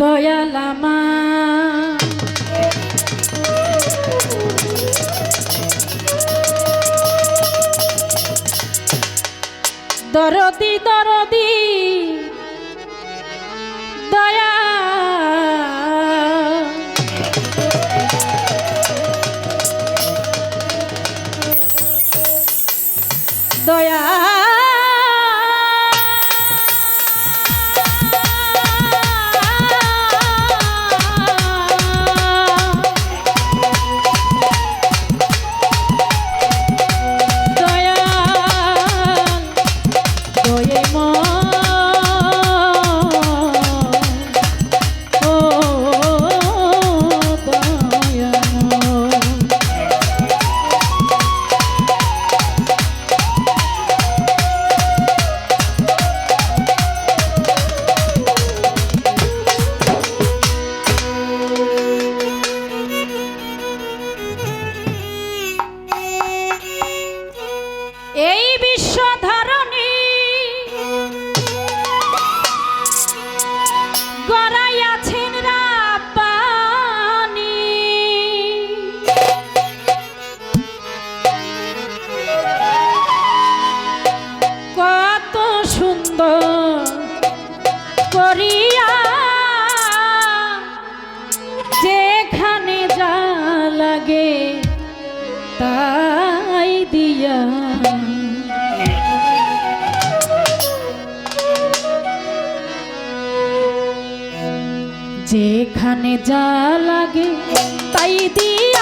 দয়ালামা। দরদি দরদি দয়া। দয়া। তাই দিয়া। যেখানে যা লাগে তাই দিয়া।